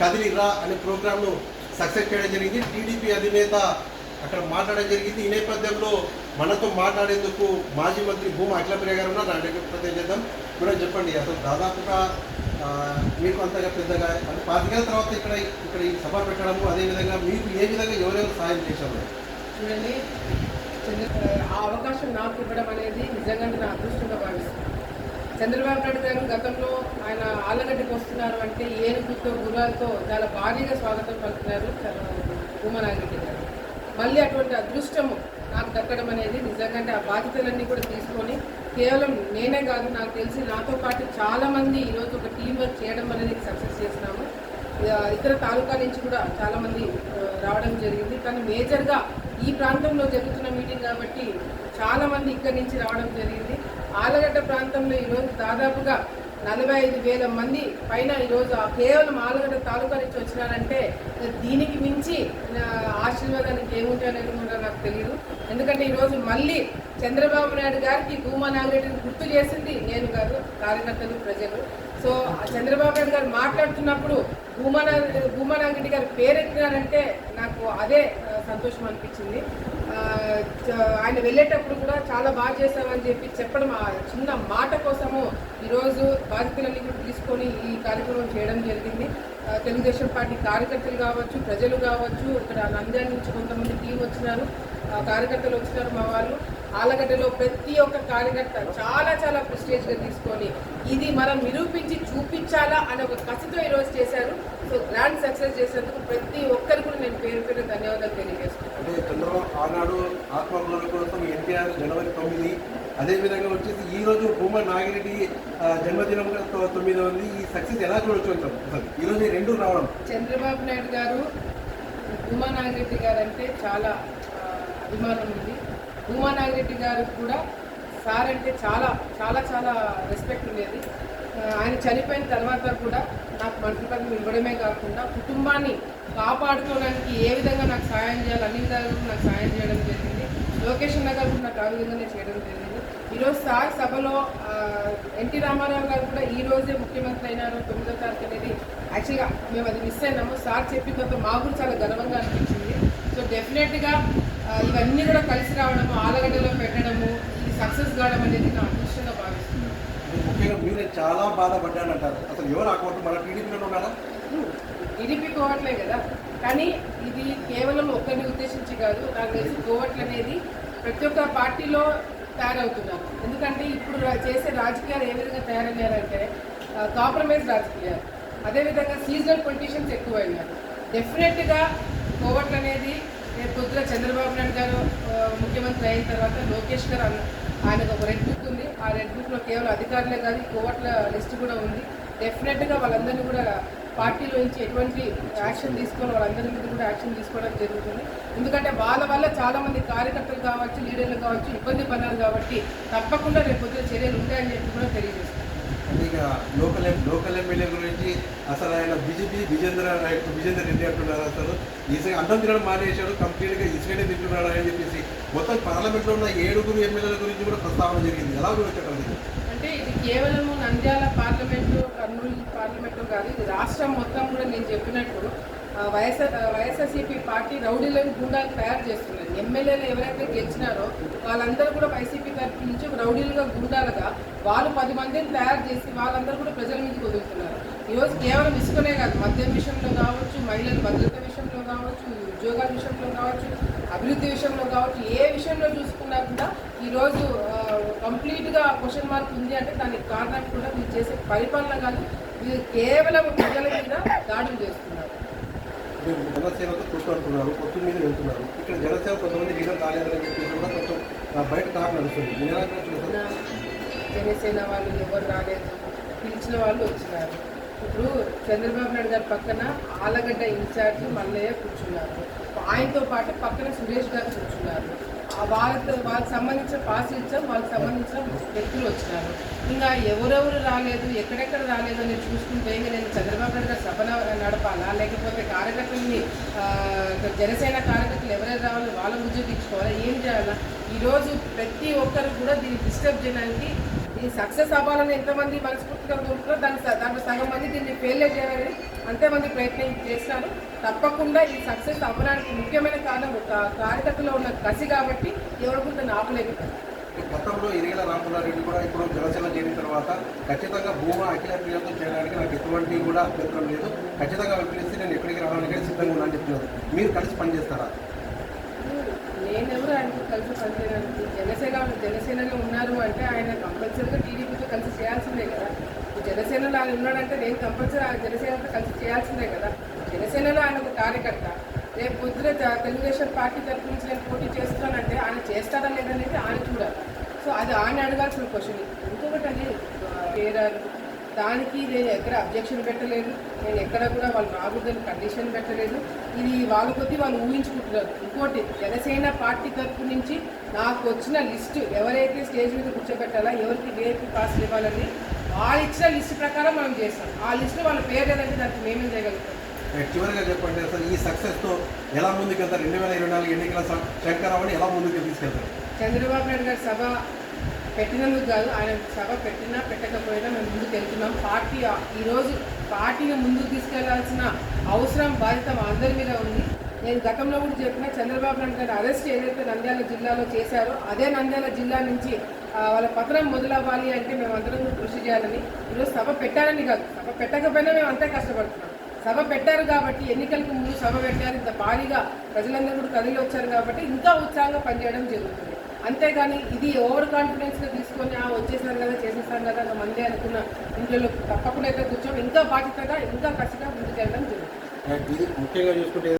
కదిలిరా అనే ప్రోగ్రామ్ను సక్సెస్ చేయడం జరిగింది. టీడీపీ అధినేత అక్కడ మాట్లాడడం జరిగింది. ఈ నేపథ్యంలో మనతో మాట్లాడేందుకు మాజీ మంత్రి భూమా అఖిలప్రియ గారు ఉన్నారు. నా ప్రత్యేక చేద్దాం. కూడా చెప్పండి అసలు దాదాపుగా మీకు అంతగా పెద్దగా అంటే పాతికేళ్ళ తర్వాత ఇక్కడ ఇక్కడ ఈ సభ పెట్టడము అదేవిధంగా మీకు ఏ విధంగా ఎవరెవరు సాయం చేశారు? చూడండి ఆ అవకాశం నాకు ఇవ్వడం అనేది నిజంగా నా అదృష్టంగా భావిస్తున్నాను చంద్రబాబు నాయుడు గారు గతంలో ఆయన ఆలగడ్డకి వస్తున్నారు అంటే ఏనుగుతో గుర్రాలతో చాలా భారీగా స్వాగతం పలుకున్నారు భూమనాగిరెడ్డి గారు. మళ్ళీ అటువంటి అదృష్టము నాకు దక్కడం అనేది నిజంగా ఆ బాధ్యతలన్నీ కూడా తీసుకొని కేవలం నేనే కాదు నాకు తెలిసి నాతో పాటు చాలామంది ఈరోజు ఒక టీం వర్క్ చేయడం అనేది సక్సెస్ చేసినాము. ఇక ఇతర తాలూకా నుంచి కూడా చాలామంది రావడం జరిగింది. కానీ మేజర్గా ఈ ప్రాంతంలో జరుగుతున్న మీటింగ్ కాబట్టి చాలా మంది ఇక్కడి నుంచి రావడం జరిగింది. ఆలగడ్డ ప్రాంతంలో ఈరోజు దాదాపుగా నలభై ఐదు వేల మంది పైన ఈరోజు ఆ కేవలం ఆలగడ్డ తాలూకా నుంచి వచ్చినారంటే దీనికి మించి ఆశీర్వాదానికి ఏముంటాయి కూడా నాకు తెలియదు ఎందుకంటే ఈరోజు మళ్ళీ చంద్రబాబు నాయుడు గారికి భూమా నాగరెడ్డిని గుర్తు చేసింది నేను కాదు కార్యకర్తలు ప్రజలు. సో చంద్రబాబు నాయుడు గారు మాట్లాడుతున్నప్పుడు భూమా భూమా నాగరెడ్డి గారు పేరెత్తినారంటే నాకు అదే సంతోషం అనిపించింది. ఆయన వెళ్ళేటప్పుడు కూడా చాలా బాగా చేశామని చెప్పి చెప్పడం ఆ చిన్న మాట కోసము ఈరోజు బాధ్యతలన్నీ కూడా తీసుకొని ఈ కార్యక్రమం చేయడం జరిగింది. తెలుగుదేశం పార్టీ కార్యకర్తలు కావచ్చు ప్రజలు కావచ్చు ఇక్కడ నంద్యాల నుంచి కొంతమంది టీం వచ్చినారు. ఆ, కార్యకర్తలు వచ్చినారు మా వాళ్ళు. ఆలగడ్డలో ప్రతి ఒక్క కార్యకర్త చాలా చాలా ప్రెస్టేజ్గా తీసుకొని ఇది మనం నిరూపించి చూపించాలా అనే ఒక కసితో ఈరోజు చేశారు. సో గ్రాండ్ సక్సెస్ చేసేందుకు ప్రతి ఒక్కరికి కూడా నేను పేరు పేరు ధన్యవాదాలు తెలియజేస్తున్నాను. ఆనాడు ఆత్మగౌరవ కోసం ఎన్టీఆర్ జనవరి తొమ్మిది అదేవిధంగా వచ్చేసి ఈ రోజు భూమా నాగిరెడ్డి జన్మదినం తొమ్మిది ఉంది. ఈ సక్సెస్ ఎలా చూడొచ్చు అసలు ఈ రోజు రెండు రావడం. చంద్రబాబు నాయుడు గారు ఉమా నాగిరెడ్డి గారు అంటే చాలా అభిమానం ఉంది. ఉమా గారికి గారు కూడా సార్ అంటే చాలా చాలా చాలా రెస్పెక్ట్ ఉండేది. ఆయన చనిపోయిన తర్వాత కూడా నాకు మంత్రి పదవి ఇవ్వడమే కాకుండా కుటుంబాన్ని కాపాడుకోవడానికి ఏ విధంగా నాకు సాయం చేయాలి అన్ని విధాలుగా నాకు సాయం చేయడం జరిగింది. లోకేష్ నగర్ కూడా నాకు ఆ విధంగానే చేయడం జరిగింది. ఈరోజు సార్ సభలో ఎన్టీ రామారావు గారు కూడా ఈ రోజే ముఖ్యమంత్రి అయినారు తొమ్మిదో తారీఖు అనేది. యాక్చువల్గా మేము అది మిస్ అయినాము. సార్ చెప్పిన తర్వాత మాకు కూడా చాలా గర్వంగా అనిపించింది. సో డెఫినెట్గా ఇవన్నీ కూడా కలిసి రావడము ఆలగడ్డలో పెట్టడము ఇది సక్సెస్ కావడం అనేది నా అదృష్టంగా భావిస్తున్నాను. ముఖ్యంగా మీరే చాలా బాధపడ్డానంటారు అసలు ఎవరు ఆ కోర్టు మన టీడీపీలో ఉన్నారా? టీడీపీ కోవట్లే కదా. కానీ ఇది కేవలం ఒక్కరిని ఉద్దేశించి కాదు నాకు తెలిసి కోవట్లు అనేది ప్రతి ఒక్క పార్టీలో తయారవుతున్నారు. ఎందుకంటే ఇప్పుడు చేసే రాజకీయాలు ఏ విధంగా తయారయ్యారంటే కాంప్రమైజ్ రాజకీయాలు. అదేవిధంగా సీజనల్ పొలిటీషియన్స్ ఎక్కువైనారు. డెఫినెట్గా కోవట్లు అనేది రేపు పొద్దున చంద్రబాబు నాయుడు గారు ముఖ్యమంత్రి అయిన తర్వాత లోకేష్ గారు అన్న ఆయనకు ఒక రెడ్ బుక్ ఉంది. ఆ రెడ్ బుక్లో కేవలం అధికారులే కాదు కోవట్ల లిస్ట్ కూడా ఉంది. డెఫినెట్గా వాళ్ళందరినీ కూడా పార్టీలో నుంచి ఎటువంటి యాక్షన్ తీసుకొని వాళ్ళందరి మీద కూడా యాక్షన్ తీసుకోవడం జరుగుతుంది. ఎందుకంటే వాళ్ళ వల్ల చాలామంది కార్యకర్తలు కావచ్చు లీడర్లు కావచ్చు ఇబ్బంది పడ్డారు కాబట్టి తప్పకుండా రేపు పొద్దున చర్యలు ఉంటాయని చెప్పి కూడా తెలియజేస్తాను ఇక లోకల్ ఎం- లోకల్ ఎమ్మెల్యే గురించి అసలు ఆయన బీజేపీ విజేంద్ర నాయక్ విజేందర్ రెడ్డి అంటున్నారు అసలు ఈసారి అన్నం తినడం మానేశాడు కంప్లీట్గా ఇసుకనే తింటున్నాడు అని చెప్పేసి మొత్తం పార్లమెంట్లో ఉన్న ఏడుగురు ఎమ్మెల్యేల గురించి కూడా ప్రస్తావన జరిగింది. ఎలా చూడొచ్చు అంటే ఇది కేవలము నంద్యాల పార్లమెంటు కర్నూలు పార్లమెంటు కాదు ఇది రాష్ట్రం మొత్తం కూడా నేను చెప్పినట్టు వైఎస్ఆర్ వైఎస్ఆర్సీపీ పార్టీ రౌడీలను గుండాలు తయారు చేస్తున్నది. ఎమ్మెల్యేలు ఎవరైతే గెలిచినారో వాళ్ళందరూ కూడా వైసీపీ తరఫు నుంచి రౌడీలుగా గుండాలుగా వాళ్ళు పది మందిని తయారు చేసి వాళ్ళందరూ కూడా ప్రజల మీదకి వదులుతున్నారు. ఈరోజు కేవలం ఇసుకనే కాదు మద్యం విషయంలో కావచ్చు మహిళల భద్రత విషయంలో కావచ్చు ఉద్యోగాల విషయంలో కావచ్చు అభివృద్ధి విషయంలో కావచ్చు ఏ విషయంలో చూసుకున్నా కూడా ఈరోజు కంప్లీట్గా క్వశ్చన్ మార్క్ ఉంది అంటే దానికి కారణం కూడా మీరు చేసే పరిపాలన కాదు మీరు కేవలం ప్రజల మీద దాడులు చేస్తున్నారు. మేము జనసేవతో కూర్చుంటున్నారు పొత్తు మీద వెళ్తున్నారు. ఇక్కడ జనసేవ కొంతమంది లీడర్ కాలేదని చెప్పేసి కూడా కొంచెం బయట టాక్ నడుస్తుంది. మీరు జనసేన వాళ్ళు ఎవరు రాలేదు. పిలిచిన వాళ్ళు వచ్చినారు. ఇప్పుడు చంద్రబాబు నాయుడు గారి పక్కన ఆలగడ్డ ఇన్ఛార్జ్ మల్లయ్య కూర్చున్నారు. ఆయనతో పాటు పక్కన సురేష్ గారు కూర్చున్నారు. వాళ్ళతో వాళ్ళకి సంబంధించిన పాస్ ఇచ్చాం వాళ్ళకి సంబంధించిన వ్యక్తులు వచ్చినారు. ఇంకా ఎవరెవరు రాలేదు ఎక్కడెక్కడ రాలేదు అని చూసుకుంటే ఇంకా నేను చంద్రబాబు నాయుడు గారు నడపాలా? లేకపోతే కార్యకర్తల్ని జనసేన కార్యకర్తలు ఎవరెవరు రావాలో వాళ్ళ ఉద్యోగించుకోవాలా ఏం చేయాలా? ఈరోజు ప్రతి ఒక్కరు కూడా దీన్ని డిస్టర్బ్ చేయడానికి ఈ సక్సెస్ అవ్వాలని ఎంతమంది మనస్ఫూర్తిగా కోరుకుంటారో దాని దాంట్లో సగం మంది దీన్ని ఫెయిల్ చేయాలని అంతేమంది ప్రయత్నం చేసినారు తప్పకుండా ఈ సక్సెస్ అవ్వడానికి ముఖ్యమైన కారణం ఒక కార్యకర్తలో ఉన్న కసి కాబట్టి ఎవరు కూడా దాన్ని ఆపలేకపోతారు గతంలో ఇరిగల రామపుల్లారెడ్డి కూడా ఇప్పుడు జనసేన చేరిన తర్వాత ఖచ్చితంగా భూమా అఖిల ప్రియంతో చేయడానికి నాకు ఎటువంటి కూడా అభ్యంతరం లేదు. ఖచ్చితంగా పిలిస్తే నేను ఎక్కడికి రావడానికి సిద్ధంగా ఉన్నాను చెప్తున్నారు మీరు కలిసి పనిచేస్తారా? కలిసి పనిచేయడానికి జనసేన జనసేనలో ఉన్నారు అంటే ఆయన కంపల్సరీగా టీడీపీతో కలిసి చేయాల్సిందే కదా. జనసేనలో ఆయన ఉన్నాడంటే నేను కంపల్సరీ ఆ జనసేనతో కలిసి చేయాల్సిందే కదా. జనసేనలో ఆయన ఒక కార్యకర్త. రేపు పొద్దున తెలుగుదేశం పార్టీ తరఫు నుంచి నేను పోటీ చేస్తున్నానంటే ఆయన చేస్తారా లేదనేది ఆయన చూడాలి. సో అది ఆయన అడగాల్సిన క్వశ్చన్ ఇంకొకటి అది పేరారు దానికి నేను ఎక్కడ అబ్జెక్షన్ పెట్టలేదు. నేను ఎక్కడ కూడా వాళ్ళు రాకూడదని కండిషన్ పెట్టలేదు. ఇది వాళ్ళ కొద్దీ వాళ్ళు ఊహించుకుంటున్నారు. ఇంకోటి జనసేన పార్టీ తరపు నుంచి నాకు వచ్చిన లిస్టు ఎవరైతే స్టేజ్ మీద కూర్చోబెట్టాలా ఎవరికి వేపీ పాస్ ఇవ్వాలని వాళ్ళు ఇచ్చిన లిస్ట్ ప్రకారం మనం చేస్తాం. ఆ లిస్టు వాళ్ళ పేరు లేదంటే దానికి మేమేం చేయగలుగుతాం. చివరిగా చెప్పండి అసలు ఈ సక్సెస్తో ఎలా ముందుకెళ్తారు? రెండు వేల ఇరవై నాలుగు ఎన్నికల శంకరావుని ఎలా ముందుకు తీసుకెళ్తారు? చంద్రబాబు నాయుడు గారి సభ పెట్టినందుకు కాదు ఆయన సభ పెట్టినా పెట్టకపోయినా మేము ముందుకు వెళ్తున్నాం. పార్టీ ఈరోజు పార్టీని ముందుకు తీసుకెళ్ళాల్సిన అవసరం బాధ్యత మా అందరి మీద ఉంది. నేను గతంలో కూడా చెప్పిన చంద్రబాబు నాయుడు గారు అరెస్ట్ ఏదైతే నంద్యాల జిల్లాలో చేశారో అదే నంద్యాల జిల్లా నుంచి వాళ్ళ పత్రం మొదలవ్వాలి అంటే మేము అందరం కూడా కృషి చేయాలని ఈరోజు సభ పెట్టాలని కాదు సభ పెట్టకపోయినా మేము అంతే కష్టపడుతున్నాం. సభ పెట్టారు కాబట్టి ఎన్నికలకు ముందు సభ పెట్టారు ఇంత భారీగా ప్రజలందరూ కూడా కదిలి వచ్చారు కాబట్టి ఇంకా ఉత్సాహంగా పనిచేయడం జరుగుతుంది. అంతేగాని ఇది ఓవర్ కాన్ఫిడెన్స్గా తీసుకొని ఆ వచ్చేసారు కదా చేసేసాను కదా అంత మంది అనుకున్న ఇంట్లో తప్పకుండా అయితే కూర్చోం ఇంకా బాధ్యతగా ఇంకా కసిగా ముందుకెళ్ళడం జరుగుతుంది. ముఖ్యంగా చూసుకుంటే